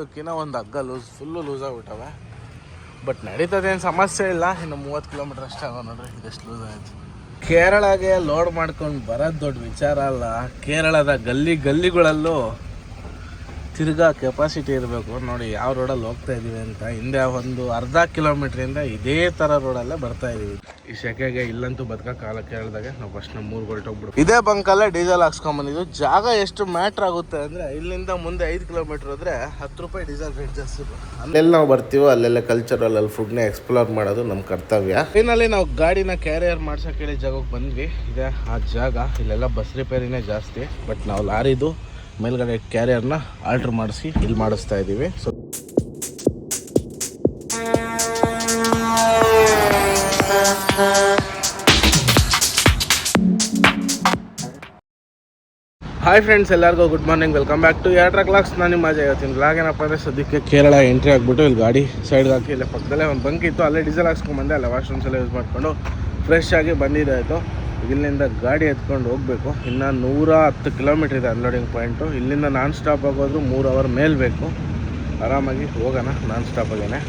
ಅದಕ್ಕಿಂತ ಒಂದು ಹಗ್ಗ ಲೂಸ್ ಫುಲ್ಲು ಲೂಸ್ ಆಗಿಬಿಟ್ಟವೆ. ಬಟ್ ನಡೀತದೇನು ಸಮಸ್ಯೆ ಇಲ್ಲ. ಇನ್ನು ಮೂವತ್ತು ಕಿಲೋಮೀಟ್ರ್ ಅಷ್ಟೇ ಆಗೋ ನೋಡ್ರಿ, ಇದಷ್ಟು ಲೂಸ್ ಆಯಿತು. ಕೇರಳಗೆ ಲೋಡ್ ಮಾಡ್ಕೊಂಡು ಬರೋದು ದೊಡ್ಡ ವಿಚಾರ ಅಲ್ಲ. ಕೇರಳದ ಗಲ್ಲಿ ಗಲ್ಲಿಗಳಲ್ಲೂ ತಿರ್ಗಾ ಕೆಪಾಸಿಟಿ ಇರಬೇಕು. ನೋಡಿ ಯಾವ ರೋಡಲ್ಲಿ ಹೋಗ್ತಾ ಇದೀವಿ ಅಂತ. ಹಿಂದೆ ಒಂದು ಅರ್ಧ ಕಿಲೋಮೀಟ್ರಿಂದ ಇದೇ ಥರ ರೋಡಲ್ಲೇ ಬರ್ತಾ ಇದೀವಿ. ಈ ಸೆಕೆಗೆ ಇಲ್ಲಂತೂ ಬದುಕ ಕಾಲ ಕೇಳಿದಾಗ ನಾವು ಫಸ್ಟ್ ನಮ್ಮ ಮೂರು ಹೊರಟೋಗ್ಬಿಡು ಇದೇ ಬಂಕಲ್ಲೇ ಡೀಸೆಲ್ ಹಾಕ್ಸ್ಕೊಂಬಂದಿದ್ದು ಜಾಗ ಎಷ್ಟು ಮ್ಯಾಟ್ರ್ ಆಗುತ್ತೆ ಅಂದರೆ ಇಲ್ಲಿಂದ ಮುಂದೆ ಐದು ಕಿಲೋಮೀಟ್ರ್ ಹೋದ್ರೆ ಹತ್ತು ರೂಪಾಯಿ ಡೀಸೆಲ್ ರೇಟ್ ಜಾಸ್ತಿ ಅಲ್ಲೆಲ್ಲಿ ನಾವು ಬರ್ತೀವೋ ಅಲ್ಲೆಲ್ಲ ಕಲ್ಚರಲ್ ಅಲ್ಲಿ ಫುಡ್ನ ಎಕ್ಸ್ಪ್ಲೋರ್ ಮಾಡೋದು ನಮ್ಮ ಕರ್ತವ್ಯ. ಫೈನಲಿ ನಾವು ಗಾಡಿನ ಕ್ಯಾರಿಯರ್ ಮಾಡ್ಸೋಕೆ ಹೇಳಿ ಜಾಗಕ್ಕೆ ಬಂದ್ವಿ. ಇದೆ ಆ ಜಾಗ. ಇಲ್ಲೆಲ್ಲ ಬಸ್ ರಿಪೇರಿನೇ ಜಾಸ್ತಿ. ಬಟ್ ನಾವು ಲಾರಿದು ಮೇಲ್ಗಡೆ ಕ್ಯಾರಿಯರ್ನ ಆಲ್ಟರ್ ಮಾಡಿಸಿ ಇಲ್ಲಿ ಮಾಡಿಸ್ತಾ ಇದ್ದೀವಿ. ಸೊ ಹಾಯ್ ಫ್ರೆಂಡ್ಸ್ ಎಲ್ಲರಿಗೂ good morning welcome back to ಎರಡು ಕ್ಲಾಕ್ಸ್ ನಾನು ನಿಮ್ಮ ಮಜಾ ಬ್ಲಾಗ್ ಏನಪ್ಪ ಅಂದರೆ ಸದ್ಯಕ್ಕೆ ಕೇರಳ ಎಂಟ್ರಿ ಆಗಿಬಿಟ್ಟು ಇಲ್ಲಿ ಗಾಡಿ ಸೈಡ್ಗೆ ಹಾಕಿ ಇಲ್ಲೇ ಪಕ್ಕದಲ್ಲೇ ಒಂದು ಬಂಕ್ ಇತ್ತು. ಅಲ್ಲೇ ಡೀಸೆಲ್ ಹಾಕ್ಸ್ಕೊಂಬಂದೆ ಅಲ್ಲ ವಾಶ್ರೂಮ್ಸ್ ಎಲ್ಲ ಯೂಸ್ ಮಾಡಿಕೊಂಡು ಫ್ರೆಶ್ ಆಗಿ ಬಂದಿದ್ದಾಯಿತು ಇಲ್ಲಿಂದ ಗಾಡಿ ಎತ್ಕೊಂಡು ಹೋಗಬೇಕು. ಇನ್ನು ನೂರ ಹತ್ತು ಕಿಲೋಮೀಟ್ರ್ ಇದೆ ಅನ್ಲೋಡಿಂಗ್ ಪಾಯಿಂಟು. ಇಲ್ಲಿಂದ ನಾನ್ ಸ್ಟಾಪ್ ಆಗೋದ್ರು ಮೂರು ಅವರ್ ಮೇಲೆ ಬೇಕು. ಆರಾಮಾಗಿ ಹೋಗೋಣ ನಾನ್ ಸ್ಟಾಪ್ ಆಗೇನೆ.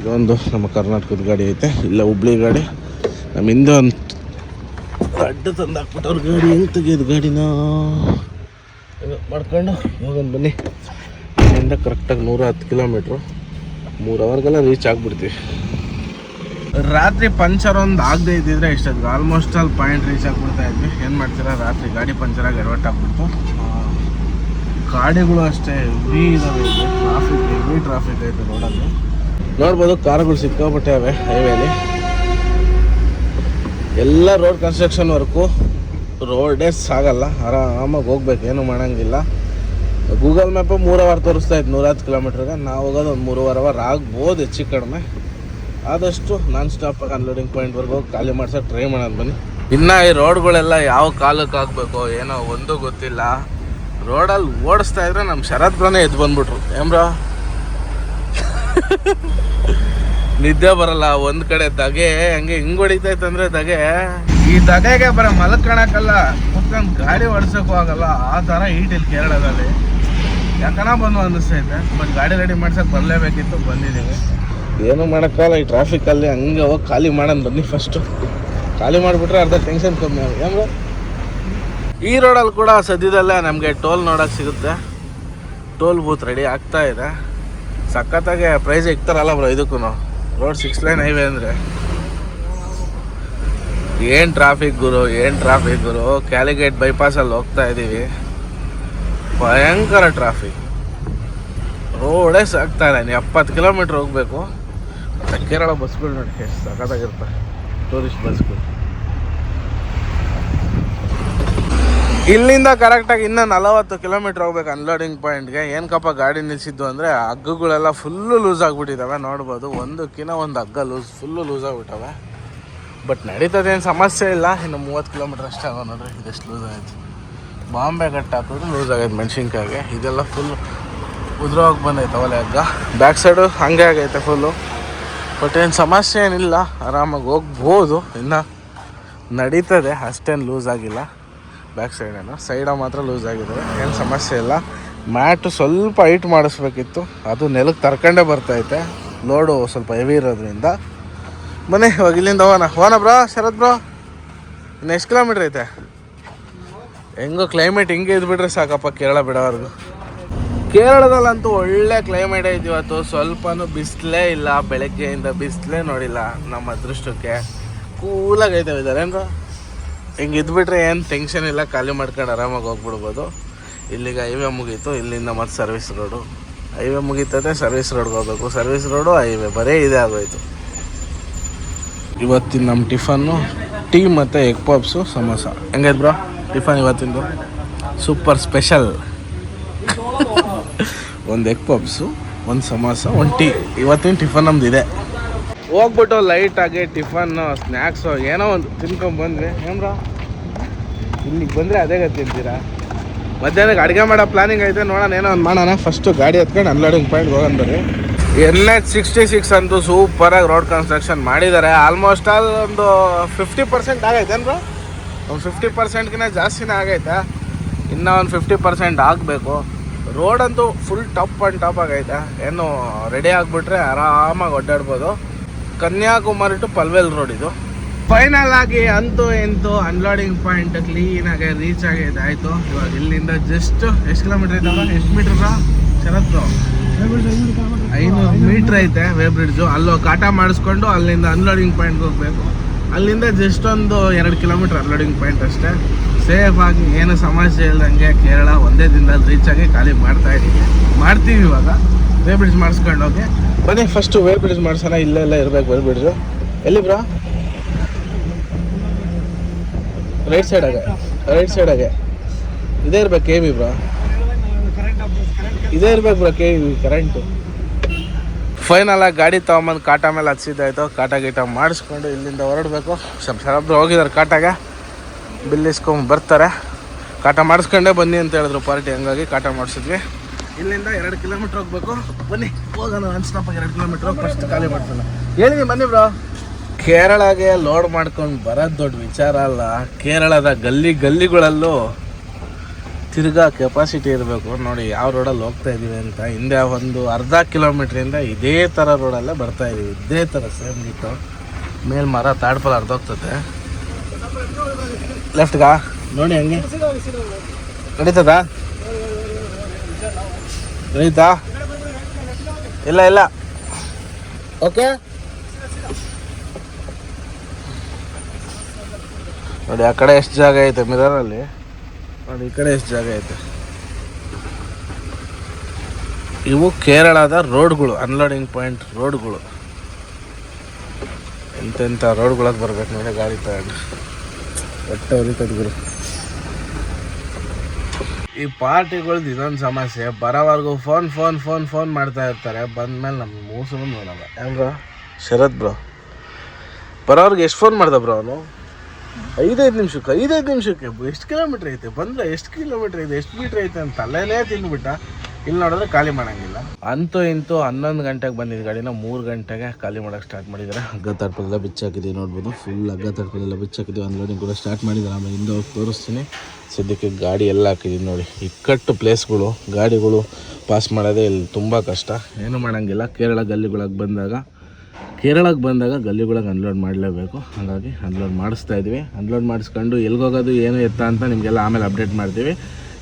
ಇದೊಂದು ನಮ್ಮ ಕರ್ನಾಟಕದ ಗಾಡಿ ಐತೆ. ಇಲ್ಲ ಹುಬ್ಳಿ ಗಾಡಿ. ನಮ್ಮ ಹಿಂದೆ ಒಂದು ಅಡ್ಡ ಗಾಡಿ ಹೆಂಗೆ ತೆಗಿಯೋದು ಗಾಡಿನ? ಮಾಡ್ಕೊಂಡು ಹೋಗೋಣ ಬನ್ನಿ. ಇಲ್ಲಿಂದ ಕರೆಕ್ಟಾಗಿ ನೂರ ಹತ್ತು ಕಿಲೋಮೀಟ್ರು. ಮೂರು ಅವರ್ಗೆಲ್ಲ ರೀಚ್ ಆಗಿಬಿಡ್ತೀವಿ. ರಾತ್ರಿ ಪಂಚರ್ ಒಂದು ಆಗದೆ ಇದ್ದಿದ್ರೆ ಇಷ್ಟೊತ್ತಿಗೆ ಆಲ್ಮೋಸ್ಟ್ ಅಲ್ಲಿ ಪಾಯಿಂಟ್ ರೀಚ್ ಆಗಿಬಿಡ್ತಾ ಇದ್ವಿ. ಏನು ಮಾಡ್ತೀರಾ? ರಾತ್ರಿ ಗಾಡಿ ಪಂಚರ್ ಆಗಿ ಎಡವಟ್ ಆಗ್ಬಿಡ್ತು. ಗಾಡಿಗಳು ಅಷ್ಟೇ ಹೆವಿ ಇದಾವೆ ಟ್ರಾಫಿಕ್ ಹೆವಿ ಟ್ರಾಫಿಕ್ ಐತೆ ರೋಡಲ್ಲಿ ನೋಡ್ಬೋದು ಕಾರುಗಳು ಸಿಕ್ಕಾಪಟ್ಟೆ ಹೈವೇಲಿ ಎಲ್ಲ ರೋಡ್ ಕನ್ಸ್ಟ್ರಕ್ಷನ್ ವರ್ಕು ರೋಡೇ ಸಾಗಲ್ಲ ಆರಾಮಾಗಿ ಹೋಗ್ಬೇಕು, ಏನು ಮಾಡೋಂಗಿಲ್ಲ. ಗೂಗಲ್ ಮ್ಯಾಪು ಮೂರು ಅವರ್ ತೋರಿಸ್ತಾ ಇತ್ತು ನೂರ ಹತ್ತು ಕಿಲೋಮೀಟ್ರಿಗೆ ನಾವು ಹೋಗೋದು ಒಂದು ಮೂರುವರೆ ಅವರ್ ಆಗ್ಬೋದು ಹೆಚ್ಚು ಕಡಿಮೆ. ಆದಷ್ಟು ನಾನ್ ಸ್ಟಾಪಾಗಿ ಅನ್ಲೋಡಿಂಗ್ ಪಾಯಿಂಟ್ವರೆಗೆ ಹೋಗಿ ಖಾಲಿ ಮಾಡ್ಸೋಕೆ ಟ್ರೈ ಮಾಡೋಣ ಬನ್ನಿ. ಇನ್ನ ಈ ರೋಡ್ಗಳೆಲ್ಲ ಯಾವ ಕಾಲಕ್ಕೆ ಹಾಕ್ಬೇಕು ಏನೋ ಒಂದು ಗೊತ್ತಿಲ್ಲ. ರೋಡಲ್ಲಿ ಓಡಿಸ್ತಾ ಇದ್ರೆ ನಮ್ಮ ಶರತ್ ಬ್ರನೇ ಎದ್ದು ಬಂದ್ಬಿಟ್ರು. ಏಮ್ರ? ನಿದ್ದೆ ಬರಲ್ಲ, ಒಂದ್ ಕಡೆ ದಗೆ ಹಂಗೆ ಹಿಂಗ್ ಹೊಡಿತೈತಂದ್ರೆ ದಗೆ. ಈ ದಗೆಗೆ ಬರ ಮಲ್ಕೊಳಕಲ್ಲ ಕುತ್ಕೊಂಡ್ ಗಾಡಿ ಓಡಿಸೋಕ್ಕೂ ಆಗಲ್ಲ, ಆ ತರ ಹೀಟ್ ಇಲ್ಲಿ ಕೇರಳದಲ್ಲಿ. ಯಾಕನ ಬಂದು ಅನಿಸ್ತೈತೆ ಬಟ್ ಗಾಡಿ ರೆಡಿ ಮಾಡ್ಸಕ್ ಬರ್ಲೇಬೇಕಿತ್ತು, ಬಂದಿದ್ದೀವಿ. ಏನು ಮಾಡೋಕ್ಕಲ್ಲ ಈ ಟ್ರಾಫಿಕಲ್ಲಿ ಹಂಗೆ ಹೋಗಿ ಖಾಲಿ ಮಾಡೋಣ ಬನ್ನಿ ಫಸ್ಟು ಖಾಲಿ ಮಾಡಿಬಿಟ್ರೆ ಅರ್ಧ ಟೆನ್ಷನ್ ಕಮ್ಮಿ ಆಗುತ್ತೆ. ಏನ್ರ ಈ ರೋಡಲ್ಲಿ ಕೂಡ ಸದ್ಯದಲ್ಲೇ ನಮಗೆ ಟೋಲ್ ನೋಡಕ್ಕೆ ಸಿಗುತ್ತೆ. ಟೋಲ್ ಬೂತ್ ರೆಡಿ ಆಗ್ತಾ ಇದೆ. ಸಖತ್ತಾಗೆ ಪ್ರೈಸ್ ಇಕ್ತಾರಲ್ಲ ಬ್ರೋ ಇದಕ್ಕೂ ರೋಡ್ ಸಿಕ್ಸ್ ಲೈನ್ ಹೈವೇ ಅಂದರೆ. ಏನು ಟ್ರಾಫಿಕ್ ಗುರು, ಏನು ಟ್ರಾಫಿಕ್ ಗುರು? ಕ್ಯಾಲಿಗೇಟ್ ಬೈಪಾಸಲ್ಲಿ ಹೋಗ್ತಾ ಇದ್ದೀವಿ ಭಯಂಕರ ಟ್ರಾಫಿಕ್ ರೋಡೇ ಸಾಕ್ತಾ ಇಲ್ಲ ನೀವು ಎಪ್ಪತ್ತು ಕಿಲೋಮೀಟ್ರ್ ಹೋಗಬೇಕು. ಕೇರಳ ಬಸ್ಗಳು ನೋಡಿ ಎಷ್ಟು ಟೂರಿಸ್ಟ್ ಬಸ್ಗಳು. ಇಲ್ಲಿಂದ ಕರೆಕ್ಟಾಗಿ ಇನ್ನೂ ನಲವತ್ತು ಕಿಲೋಮೀಟ್ರ್ ಹೋಗ್ಬೇಕು ಅನ್ಲೋಡಿಂಗ್ ಪಾಯಿಂಟ್ಗೆ ಏನಕ್ಕಪ್ಪ ಗಾಡಿ ನಿಲ್ಲಿಸಿದ್ದು ಅಂದರೆ ಹಗ್ಗಗಳೆಲ್ಲ ಫುಲ್ಲು ಲೂಸ್ ಆಗಿಬಿಟ್ಟಿದ್ದಾವೆ ನೋಡ್ಬೋದು. ಒಂದಕ್ಕಿಂತ ಒಂದು ಹಗ್ಗ ಲೂಸ್ ಫುಲ್ಲು ಲೂಸ್ ಆಗಿಬಿಟ್ಟವೆ. ಬಟ್ ನಡೀತದೇನು ಸಮಸ್ಯೆ ಇಲ್ಲ. ಇನ್ನು ಮೂವತ್ತು ಕಿಲೋಮೀಟ್ರ್ ಅಷ್ಟೇ ಆಗೋ ನೋಡ್ರಿ, ಇದೆಷ್ಟು ಲೂಸ್ ಆಯಿತು ಬಾಂಬೆ ಕಟ್ ಹಾಕಿದ್ರೆ ಲೂಸ್ ಆಗೈತೆ ಮೆಣಸಿನ್ಕಾಯಿಗೆ. ಇದೆಲ್ಲ ಫುಲ್ ಉದ್ರೋಗಿ ಬಂದೈತೆ ಅವಲೆ ಹಗ್ಗ. ಬ್ಯಾಕ್ ಸೈಡು ಹಂಗೆ ಆಗೈತೆ ಫುಲ್ಲು ಬಟ್ ಏನು ಸಮಸ್ಯೆ ಏನಿಲ್ಲ, ಆರಾಮಾಗಿ ಹೋಗ್ಬೋದು. ಇನ್ನು ನಡೀತದೆ, ಅಷ್ಟೇನು ಲೂಸ್ ಆಗಿಲ್ಲ. ಬ್ಯಾಕ್ ಸೈಡೇನು ಸೈಡ ಮಾತ್ರ ಲೂಸ್ ಆಗಿದೆ. ಏನು ಸಮಸ್ಯೆ ಇಲ್ಲ. ಮ್ಯಾಟು ಸ್ವಲ್ಪ ಹೈಟ್ ಮಾಡಿಸ್ಬೇಕಿತ್ತು. ಅದು ನೆಲಕ್ಕೆ ತರ್ಕೊಂಡೇ ಬರ್ತೈತೆ. ಲೋಡು ಸ್ವಲ್ಪ ಹೆವಿ ಇರೋದ್ರಿಂದ. ಬನ್ನಿ ಇವಾಗ ಇಲ್ಲಿಂದ ಹೋಗೋಣ ಹೋಗೋಣ ಬ್ರೋ ಶರತ್ ಬ್ರೋ ಇನ್ನು ಎಷ್ಟು ಕಿಲೋಮೀಟ್ರ್ ಐತೆ? ಹೆಂಗೋ ಕ್ಲೈಮೇಟ್ ಹಿಂಗೆ ಇದ್ಬಿಟ್ರೆ ಸಾಕಪ್ಪ, ಕೇರಳ ಬಿಡೋವರೆಗೂ. ಕೇರಳದಲ್ಲಂತೂ ಒಳ್ಳೆ ಕ್ಲೈಮೇಟ್ ಐತಿ ಇವತ್ತು. ಸ್ವಲ್ಪನೂ ಬಿಸಿಲೇ ಇಲ್ಲ, ಬೆಳಗ್ಗೆಯಿಂದ ಬಿಸಿಲೇ ನೋಡಿಲ್ಲ ನಮ್ಮ ಅದೃಷ್ಟಕ್ಕೆ. ಕೂಲಾಗಿ ಐತೆ ಇದ್ದಾರೆ ಏನು ಹಿಂಗೆ ಇದ್ಬಿಟ್ರೆ ಏನು ಟೆನ್ಷನ್ ಇಲ್ಲ, ಖಾಲಿ ಮಾಡ್ಕೊಂಡು ಆರಾಮಾಗಿ ಹೋಗ್ಬಿಡ್ಬೋದು. ಇಲ್ಲಿಗೆ ಹೈವೇ ಮುಗೀತು, ಇಲ್ಲಿಂದ ಮತ್ತೆ ಸರ್ವಿಸ್ ರೋಡು ಹೈವೇ ಮುಗೀತದೆ ಸರ್ವಿಸ್ ರೋಡ್ಗೆ ಹೋಗ್ಬೇಕು. ಸರ್ವಿಸ್ ರೋಡು ಹೈವೇ ಬರೀ ಇದೇ ಆಗೋಯ್ತು. ಇವತ್ತಿನ ನಮ್ಮ ಟಿಫನ್ನು ಟೀ ಮತ್ತು ಎಗ್ ಪಾಪ್ಸು ಸಮೋಸ. ಹೆಂಗೈತೆ ಬ್ರೋ? ಟಿಫನ್ ಇವತ್ತಿಂದು? Super special. ಒಂದು ಎಗ್ ಪಬ್ಸು ಒಂದು ಸಮೋಸ, ಒಂದು ಟೀ ಇವತ್ತಿನ ಟಿಫನ್ ನಮ್ದು ಇದೆ ಹೋಗ್ಬಿಟ್ಟು ಲೈಟಾಗಿ ಟಿಫನ್ನು ಸ್ನ್ಯಾಕ್ಸು ಏನೋ ಒಂದು ತಿನ್ಕೊಂಡ್ ಬಂದ್ವಿ. ಏನ್ರ ಇಲ್ಲಿಗೆ ಬಂದರೆ ಅದೇ ತಿಂತೀರಾ ಮಧ್ಯಾಹ್ನಕ್ಕೆ ಅಡುಗೆ ಮಾಡೋ ಪ್ಲಾನಿಂಗ್ ಐತೆ, ನೋಡೋಣ, ಏನೋ ಒಂದು ಮಾಡೋಣ. ಫಸ್ಟು ಗಾಡಿ ಹತ್ಕೊಂಡು ಅನ್ಲೋಡಿಂಗ್ ಪಾಯಿಂಟ್ ಹೋಗೋಣ ಬರ್ರಿ. ಎನ್ ಎಚ್ ಸಿಕ್ಸ್ಟಿ ಸಿಕ್ಸ್ ಅಂತೂ ಸೂಪರಾಗಿ ರೋಡ್ ಕನ್ಸ್ಟ್ರಕ್ಷನ್ ಮಾಡಿದ್ದಾರೆ ಆಲ್ಮೋಸ್ಟ್ ಆಲ್ ಒಂದು ಫಿಫ್ಟಿ ಪರ್ಸೆಂಟ್ ಆಗೈತೇನ್ರು ಒಂದು ಫಿಫ್ಟಿ ಪರ್ಸೆಂಟ್ಗಿಂತ ಜಾಸ್ತಿನೇ ಆಗೈತೆ. ಇನ್ನೂ ಒಂದು ಫಿಫ್ಟಿ ಪರ್ಸೆಂಟ್ ಆಗಬೇಕು. ರೋಡ್ ಅಂತೂ ಫುಲ್ ಟಪ್ ಆ್ಯಂಡ್ ಟಾಪ್ ಆಗೈತೆ. ಏನು ರೆಡಿ ಆಗಿಬಿಟ್ರೆ ಆರಾಮಾಗಿ ಒಡ್ಡಾಡ್ಬೋದು. ಕನ್ಯಾಕುಮಾರಿ ಟು ಪಲ್ವೆಲ್ ರೋಡ್ ಇದು. ಫೈನಲ್ ಆಗಿ ಅಂತೂ ಎಂತೂ ಅನ್ಲೋಡಿಂಗ್ ಪಾಯಿಂಟ್ ಕ್ಲೀನಾಗಿ ರೀಚ್ ಆಗೈತೆ ಆಯಿತು. ಇವಾಗ ಇಲ್ಲಿಂದ ಜಸ್ಟ್ ಎಷ್ಟು ಕಿಲೋಮೀಟ್ರ್ ಐತಲ್ಲ ಎಷ್ಟು ಮೀಟರ್ ಶರತ್ bro? ಐನೂರು ಮೀಟ್ರ್ ಐತೆ ವೇ ಬ್ರಿಡ್ಜು ಅಲ್ಲೋ ಕಾಟ ಮಾಡಿಸ್ಕೊಂಡು ಅಲ್ಲಿಂದ ಅನ್ಲೋಡಿಂಗ್ ಪಾಯಿಂಟ್ಗೆ ಹೋಗಬೇಕು. ಅಲ್ಲಿಂದ ಜಸ್ಟ್ ಒಂದು ಎರಡು ಕಿಲೋಮೀಟ್ರ್ ಅನ್ಲೋಡಿಂಗ್ ಪಾಯಿಂಟ್ ಅಷ್ಟೇ. ಸೇಫ್ ಆಗಿ ಏನು ಸಮಸ್ಯೆ ಇಲ್ದಂಗೆ ಕೇರಳ ಒಂದೇ ದಿನದಲ್ಲಿ ರೀಚ್ ಆಗಿ ಖಾಲಿ ಮಾಡ್ತಾ ಇದ್ದೀವಿ ಮಾಡ್ತೀವಿ ಇವಾಗ. ವೇ ಬ್ರಿಡ್ಜ್ ಮಾಡಿಸ್ಕೊಂಡು ಹೋಗಿ. ಬನ್ನಿ ಫಸ್ಟು ವೇ ಬ್ರಿಡ್ಜ್ ಮಾಡ್ಸೋಣ. ಇಲ್ಲೇ ಎಲ್ಲ ಇರ್ಬೇಕು ವೇ ಬ್ರಿಡ್ಜು ಎಲ್ಲಿ ಬ್ರಾ ರೈಟ್ ಸೈಡಾಗೆ ರೈಟ್ ಸೈಡಾಗೆ ಇದೇ ಇರ್ಬೇಕು ಕೆ ವಿ ಬ್ರಾ ಇದೇ ಇರ್ಬೇಕು bro K V current final ಆಗಿ ಗಾಡಿ ತೊಗೊಂಬಂದು ಕಾಟ ಮೇಲೆ ಹಚ್ಚಿದ್ದಾಯ್ತು ಕಾಟ ಗೀಟ ಮಾಡಿಸ್ಕೊಂಡು ಇಲ್ಲಿಂದ ಹೊರಡಬೇಕು. ಸ್ವಲ್ಪ ಸರಬ್ರು ಹೋಗಿದ್ದಾರೆ ಕಾಟಾಗ. ಬಿಲ್ ಇಸ್ಕೊಂಡ್ ಬರ್ತಾರೆ. ಕಾಟ ಮಾಡಿಸ್ಕೊಂಡೆ ಬನ್ನಿ ಅಂತ ಹೇಳಿದ್ರು ಪಾರ್ಟಿ. ಹಂಗಾಗಿ ಕಾಟ ಮಾಡಿಸಿದ್ವಿ. ಇಲ್ಲಿಂದ ಎರಡು ಕಿಲೋಮೀಟ್ರ್ ಹೋಗ್ಬೇಕು. ಬನ್ನಿ, ಹೋಗೋಣ. ಅನ್ಸ್ನಪ್ಪ ಎರಡು ಕಿಲೋಮೀಟ್ರ್ ಹೋಗಿ ಫಸ್ಟ್ ಖಾಲಿ ಮಾಡ್ತಾನೆ ಹೇಳಿದ್ವಿ ಬನ್ನಿ ಬ್ರೋ ಕೇರಳಗೆ ಲೋಡ್ ಮಾಡ್ಕೊಂಡು ಬರೋದು ದೊಡ್ಡ ವಿಚಾರ ಅಲ್ಲ. ಕೇರಳದ ಗಲ್ಲಿ ಗಲ್ಲಿಗಳಲ್ಲೂ ತಿರ್ಗಾ ಕೆಪಾಸಿಟಿ ಇರಬೇಕು. ನೋಡಿ, ಯಾವ ರೋಡಲ್ಲಿ ಹೋಗ್ತಾ ಇದ್ದೀವಿ ಅಂತ. ಹಿಂದೆ ಒಂದು ಅರ್ಧ ಕಿಲೋಮೀಟ್ರಿಂದ ಇದೇ ಥರ ರೋಡಲ್ಲೇ ಬರ್ತಾ ಇದ್ದೀವಿ ಇದೇ ಥರ ಸೇಮ್ ಗಿಟ್ಟು ಮೇಲೆ ಮರ ಅರ್ಧ ಅರ್ಧೋಗ್ತದೆ. ಲೆಫ್ಟ್ಗಾ ನೋಡಿ ಹಂಗೆ. ನಡೀತದ? ನಡೀತಾ? ಇಲ್ಲ ಇಲ್ಲ. ಓಕೆ? ನೋಡಿ ಆ ಕಡೆ ಎಷ್ಟು ಜಾಗ ಐತೆ ಮಿರರಲ್ಲಿ? ನೋಡಿ ಈ ಕಡೆ ಎಷ್ಟು ಜಾಗ ಐತೆ. ಇವು ಕೇರಳದ ರೋಡ್ಗಳು ಅನ್ಲೋಡಿಂಗ್ ಪಾಯಿಂಟ್ ರೋಡ್ಗಳು. ಎಂತೆಂಥ ರೋಡ್ಗಳಾಗಿ ಬರ್ಬೇಕು ನೋಡಿ ಗಾಡಿ ತಗೊಂಡು. ಒಟ್ಟೆ ಹೊರಿತದ ಗುರು ಈ ಪಾರ್ಟಿಗಳ್ದು ಇದೊಂದು ಸಮಸ್ಯೆ ಬರೋವರೆಗೂ ಫೋನ್ ಫೋನ್ ಫೋನ್ ಫೋನ್ ಮಾಡ್ತಾ ಇರ್ತಾರೆ ಬಂದ್ಮೇಲೆ ನಮ್ಮ ಮೂಸಲು ನೋಡಲ್ಲ ಹೆಂಗ ಶರತ್ ಬ್ರೋ. ಬರೋರ್ಗೆ ಎಷ್ಟು ಫೋನ್ ಮಾಡ್ದ ಬ್ರೋ ಅವನು? ಐದೈದು ನಿಮಿಷಕ್ಕೆ ಐದೈದು ನಿಮಿಷಕ್ಕೆ ಎಷ್ಟು ಕಿಲೋಮೀಟ್ರ್ ಐತೆ? ಬಂದ್ರೆ ಎಷ್ಟು ಕಿಲೋಮೀಟ್ರ್ ಐತೆ ಎಷ್ಟು ಮೀಟ್ರ್ ಐತೆ ಅಂತ ತಲೆನೇ ತಿಂದ್ಬಿಟ್ಟ. ಇಲ್ಲಿ ನೋಡಿದ್ರೆ ಖಾಲಿ ಮಾಡಂಗಿಲ್ಲ. ಅಂತೂ ಇಂತೂ ಹನ್ನೊಂದು ಗಂಟೆಗೆ ಬಂದಿದ್ದ ಗಾಡಿನ ಮೂರು ಗಂಟೆಗೆ ಖಾಲಿ ಮಾಡೋಕೆ ಸ್ಟಾರ್ಟ್ ಮಾಡಿದ್ದಾರೆ ಹಗ್ಗ ತರ್ಪದೆಲ್ಲ ಬಿಚ್ಚಾಕಿದ್ದೀವಿ ನೋಡ್ಬೋದು. ಫುಲ್ ಹಗ್ಗ ತರ್ಪದೆಲ್ಲ ಬಿಚ್ಚಾಕಿದ್ದೀವಿ ಅನ್ಲೋಡಿಂಗ್ ಕೂಡ ಸ್ಟಾರ್ಟ್ ಮಾಡಿದ್ದಾರೆ ಆಮೇಲೆ ಹಿಂದೆ ಹೋಗಿ ತೋರಿಸ್ತೀನಿ. ಸದ್ಯಕ್ಕೆ ಗಾಡಿ ಎಲ್ಲ ಹಾಕಿದ್ದೀವಿ ನೋಡಿ. ಇಕ್ಕಟ್ಟು ಪ್ಲೇಸ್ಗಳು ಗಾಡಿಗಳು ಪಾಸ್ ಮಾಡೋದೇ ಇಲ್ಲಿ ತುಂಬ ಕಷ್ಟ. ಏನು ಮಾಡೋಂಗಿಲ್ಲ. ಕೇರಳ ಗಲ್ಲಿಗಳಿಗೆ ಬಂದಾಗ ಕೇರಳಕ್ಕೆ ಬಂದಾಗ ಗಲ್ಲಿಗಳಿಗೆ ಅನ್ಲೋಡ್ ಮಾಡಲೇಬೇಕು. ಹಾಗಾಗಿ ಅನ್ಲೋಡ್ ಮಾಡಿಸ್ತಾ ಇದ್ವಿ. ಅನ್ಲೋಡ್ ಮಾಡಿಸ್ಕೊಂಡು ಎಲ್ಲಿಗೋಗೋದು ಏನು ಎತ್ತ ಅಂತ ನಿಮಗೆಲ್ಲ ಆಮೇಲೆ ಅಪ್ಡೇಟ್ ಮಾಡ್ತೀವಿ.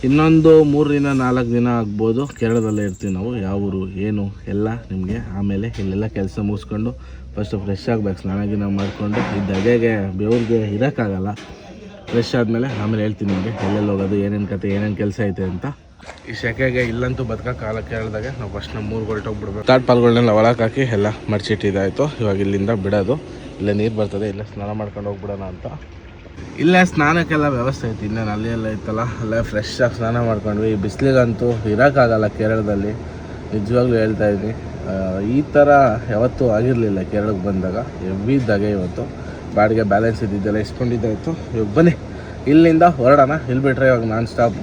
ಇನ್ನೊಂದು ಮೂರರಿಂದ ನಾಲ್ಕು ದಿನ ಆಗ್ಬೋದು. ಕೇರಳದಲ್ಲೇ ಇರ್ತೀವಿ ನಾವು, ಯಾವ ಊರು, ಏನು, ಎಲ್ಲ ನಿಮಗೆ. ಆಮೇಲೆ ಇಲ್ಲೆಲ್ಲ ಕೆಲಸ ಮುಗಿಸ್ಕೊಂಡು ಫಸ್ಟು ಫ್ರೆಶ್ ಆಗಬೇಕು, ಸ್ನಾನ ಗಿನ ಮಾಡಿಕೊಂಡು, ಈ ದಗೆಗೆ ಬೆವ್ರಿಗೆ ಇರೋಕ್ಕಾಗಲ್ಲ. ಫ್ರೆಶ್ ಆದಮೇಲೆ ಆಮೇಲೆ ಹೇಳ್ತೀನಿ ನಿಮಗೆ, ಎಲ್ಲೆಲ್ಲಿ ಹೋಗೋದು, ಏನೇನು ಕತೆ, ಏನೇನು ಕೆಲಸ ಐತೆ ಅಂತ. ಈ ಸೆಕೆಗೆ ಇಲ್ಲಂತೂ ಬದುಕೋಕ್ಕಾಗಲ್ಲ ಕೇಳಿದಾಗ ನಾವು ಫಸ್ಟ್ ನಮ್ಮ ಮೂರು ಹೊರಟೋಗ್ಬಿಡ್ಬೇಕು ತಾಟ್ ಪಾಲ್ಗಳನ್ನೆಲ್ಲ ಒಳಗೆ ಹಾಕಿ ಎಲ್ಲ ಮಡ್ಚಿಟ್ಟಿದ್ದಾಯಿತು ಇವಾಗ ಇಲ್ಲಿಂದ ಬಿಡೋದು. ಇಲ್ಲೇ ನೀರು ಬರ್ತದೆ, ಇಲ್ಲೇ ಸ್ನಾನ ಮಾಡ್ಕೊಂಡು ಹೋಗ್ಬಿಡೋಣ ಅಂತ. ಇಲ್ಲೇ ಸ್ನಾನಕ್ಕೆಲ್ಲ ವ್ಯವಸ್ಥೆ ಐತಿ, ಇನ್ನೇನು ಅಲ್ಲಿ ಎಲ್ಲ ಇತ್ತಲ್ಲ ಅಲ್ಲೇ ಫ್ರೆಶ್ ಆಗಿ ಸ್ನಾನ ಮಾಡ್ಕೊಂಡ್ವಿ. ಈ ಬಿಸಿಲಿಗಂತೂ ಇರೋಕ್ಕಾಗಲ್ಲ ಕೇರಳದಲ್ಲಿ, ನಿಜವಾಗ್ಲೂ ಹೇಳ್ತಾ ಇದ್ದೀನಿ ಈ ಥರ ಯಾವತ್ತೂ ಆಗಿರಲಿಲ್ಲ ಕೇರಳಕ್ಕೆ ಬಂದಾಗ ಹೆವಿ ಇದ್ದಾಗ ಇವತ್ತು. ಬಾಡಿಗೆ ಬ್ಯಾಲೆನ್ಸ್ ಇದ್ದಿದ್ದೆಲ್ಲ ಇಸ್ಕೊಂಡಿದ್ದಾಯಿತು ಇವಾಗ ಬನ್ನಿ, ಇಲ್ಲಿಂದ ಹೊರಡೋಣ. ಇಲ್ಲಿ ಬಿಟ್ಟರೆ ಇವಾಗ ನಾನ್ ಸ್ಟಾಪ್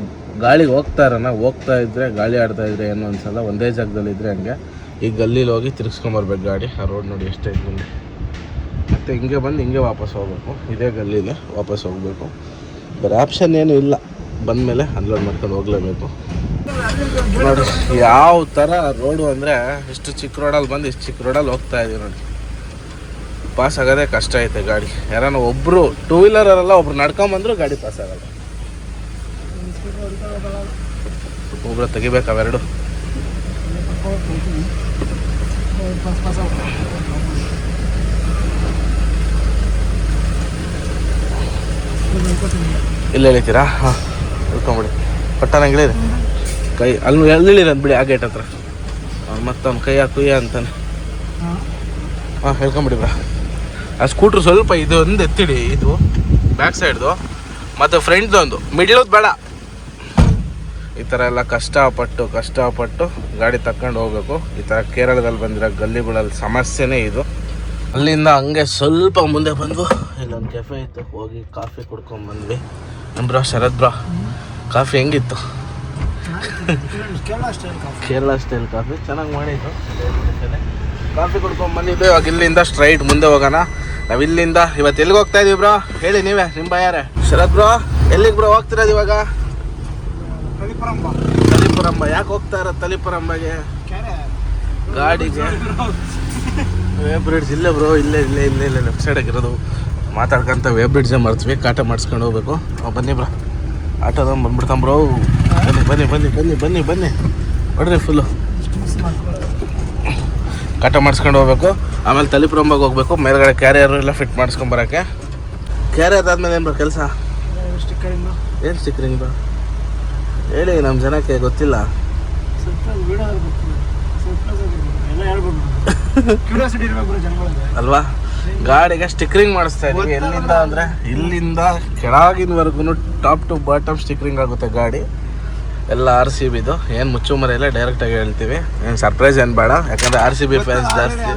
ಗಾಳಿಗೆ ಹೋಗ್ತಾ ಇರೋಣ. ಹೋಗ್ತಾ ಇದ್ದರೆ ಗಾಳಿ ಆಡ್ತಾ ಇದ್ರೆ ಏನು ಅನ್ಸಲ್ಲ ಒಂದೇ ಜಾಗದಲ್ಲಿ ಇದ್ದರೆ ಹಂಗೆ. ಈ ಗಲ್ಲೀಲಿ ಹೋಗಿ ತಿರ್ಗಿಸ್ಕೊಂಬರ್ಬೇಕು ಗಾಡಿ. ಆ ರೋಡ್ ನೋಡಿ ಎಷ್ಟೈತೆ ಮುಂದೆ ಮತ್ತು ಹಿಂಗೆ ಬಂದು ಹಿಂಗೆ ವಾಪಸ್ ಹೋಗ್ಬೇಕು. ಇದೇ ಗಲ್ಲಿಗೆ ವಾಪಸ್ ಹೋಗಬೇಕು. ಬೇರೆ ಆಪ್ಷನ್ ಏನೂ ಇಲ್ಲ. ಬಂದಮೇಲೆ ಅನ್ಲೋಡ್ ಮಾಡ್ಕೊಂಡು ಹೋಗಲೇಬೇಕು. ನೋಡಿ, ಯಾವ ಥರ ರೋಡು ಅಂದರೆ ಇಷ್ಟು ಚಿಕ್ಕ ರೋಡಲ್ಲಿ ಬಂದು ಇಷ್ಟು ಚಿಕ್ಕ ರೋಡಲ್ಲಿ ಹೋಗ್ತಾ ಇದ್ದೀವಿ ನೋಡಿ. ಪಾಸ್ ಆಗೋದೇ ಕಷ್ಟ ಐತೆ ಗಾಡಿ. ಯಾರನ್ನ ಒಬ್ಬರು ಟೂ ವೀಲರಲ್ಲ ಒಬ್ರು ನಡ್ಕೊಂಬಂದ್ರು ಗಾಡಿ ಪಾಸ್ ಆಗಲ್ಲ. ಒಬ್ರು ತೆಗಿಬೇಕು ಅವೆರಡು. ಇಲ್ಲ ಎಳಿತೀರಾ ಹಾಂ ಇಳ್ಕೊಂಬಿಡಿ ಪಟ್ಟನಂಗೆ ಇಳಿರಿ ಕೈ, ಅಲ್ಲಿ ಎಲ್ಲಿರಿ ಬಿಡಿ ಆ ಗೇಟ್ ಹತ್ರ. ಅವ್ನು ಮತ್ತೆ ಅವ್ನು ಕೈ ಕುಯ್ಯ ಅಂತಾನೆ. ಹಾಂ ಹೇಳ್ಕೊಂಬಿಡಿ ಬ್ರಾ ಆ ಸ್ಕೂಟ್ರ್ ಸ್ವಲ್ಪ ಇದು ಒಂದು ಎತ್ತಿಡಿ, ಇದು ಬ್ಯಾಕ್ ಸೈಡ್ದು ಮತ್ತು ಫ್ರಂಟ್ದು ಒಂದು. ಮಿಡ್ಲದ್ದು ಬೇಡ. ಈ ಥರ ಎಲ್ಲ ಕಷ್ಟಪಟ್ಟು ಕಷ್ಟಪಟ್ಟು ಗಾಡಿ ತಕ್ಕೊಂಡು ಹೋಗ್ಬೇಕು. ಈ ಥರ ಕೇರಳದಲ್ಲಿ ಬಂದಿರೋ ಗಲ್ಲಿಗಳಲ್ಲಿ ಸಮಸ್ಯೆನೇ ಇದು. ಅಲ್ಲಿಂದ ಹಂಗೆ ಸ್ವಲ್ಪ ಮುಂದೆ ಬಂದು ಇಲ್ಲೊಂದು ಕೆಫೆ ಇತ್ತು. ಹೋಗಿ ಕಾಫಿ ಕುಡ್ಕೊಂಡು ಬಂದ್ವಿ. ನಮ್ಮ ಬ್ರಾ ಶರತ್ ಬ್ರಾ. ಕಾಫಿ ಹೆಂಗಿತ್ತು? Kerala style coffee. ಚೆನ್ನಾಗಿ ಮಾಡಿದ್ರು. ಕಾಫಿ ಕುಡ್ಕೊಂಡು ಬಂದಿದ್ದು ಇವಾಗ ಇಲ್ಲಿಂದ ಸ್ಟ್ರೈಟ್ ಮುಂದೆ ಹೋಗೋಣ. ನಾವು ಇಲ್ಲಿಂದ ಇವತ್ತು ಎಲ್ಲಿಗೆ ಹೋಗ್ತಾ ಇದೀವಿ ಬ್ರೋ? ಹೇಳಿ ನೀವೇ ನಿಮ್ಮ ಯಾರೇ ಶರತ್ ಬ್ರೋ ಎಲ್ಲಿಗೆ ಬ್ರೋ ಹೋಗ್ತಿರೋದು ಇವಾಗ? ತಲಿಪುರಂಬ ತಲಿಪುರಂಬ ಯಾಕೆ ಹೋಗ್ತಾ ಇರೋ ತಲಿಪುರಂಬಗೆ ಗಾಡಿಗೆ. ಬ್ರಿಡ್ಜ್ ಇಲ್ಲೇ ಬ್ರೋ ಇಲ್ಲೇ ಇಲ್ಲೇ ಇಲ್ಲೇ ಇಲ್ಲೇ ಲೆಫ್ಟ್ ಸೈಡ್ ಆಗಿರೋದು. ಮಾತಾಡ್ಕೊಂತ ವೇ ಬ್ರಿಡ್ಜ್ ಮರ್ತೀವಿ ಕಾಟ ಮಾಡಿಸ್ಕೊಂಡು ಹೋಗ್ಬೇಕು. ಅವ್ ಬನ್ನಿ ಬ್ರ. ಆಟೋದ ಬಂದ್ಬಿಡ್ತಾಂ ಬ್ರೋ. ಬನ್ನಿ ಬನ್ನಿ ಬನ್ನಿ ಬನ್ನಿ ಬನ್ನಿ ಬನ್ನಿ. ಹೊಡ್ರಿ ಫುಲ್ಲು ಕಾಟ ಮಾಡಿಸ್ಕೊಂಡು ಹೋಗ್ಬೇಕು. ಆಮೇಲೆ ತಲಿಪುರಂಬಾಗ ಹೋಗ್ಬೇಕು. ಮೇಲ್ಗಡೆ ಕ್ಯಾರಿಯರ್ ಎಲ್ಲ ಫಿಟ್ ಮಾಡಿಸ್ಕೊಂಬರಕ್ಕೆ ಕ್ಯಾರಿಯರ್ ಆದ್ಮೇಲೆ ಏನು ಬ್ರ ಕೆಲಸ? ಏನು ಸ್ಟಿಕ್ರಿಂಗ್ ಬ್ರೋ? ಹೇಳಿ ನಮ್ಮ ಜನಕ್ಕೆ ಗೊತ್ತಿಲ್ಲ. ಅಲ್ವಾ? ಗಾಡಿಗೆ ಸ್ಟಿಕ್ರಿಂಗ್ ಮಾಡಿಸ್ತಾ ಇದೀವಿ. ಎಲ್ಲಿಂದ ಅಂದರೆ ಇಲ್ಲಿಂದ ಕೆಳಗಿನವರೆಗೂ ಟಾಪ್ ಟು ಬಾಟಮ್ ಸ್ಟಿಕ್ರಿಂಗ್ ಆಗುತ್ತೆ ಗಾಡಿ. ಎಲ್ಲ ಆರ್ ಸಿ ಬಿದು ಏನು ಮುಚ್ಚುಮರೆ ಇಲ್ಲ ಡೈರೆಕ್ಟಾಗಿ ಹೇಳ್ತೀವಿ. ಏನು ಸರ್ಪ್ರೈಸ್ ಏನು ಬೇಡ. ಯಾಕಂದರೆ ಆರ್ ಸಿ ಬಿ ಫ್ಯಾನ್ಸ್ ಜಾಸ್ತಿ.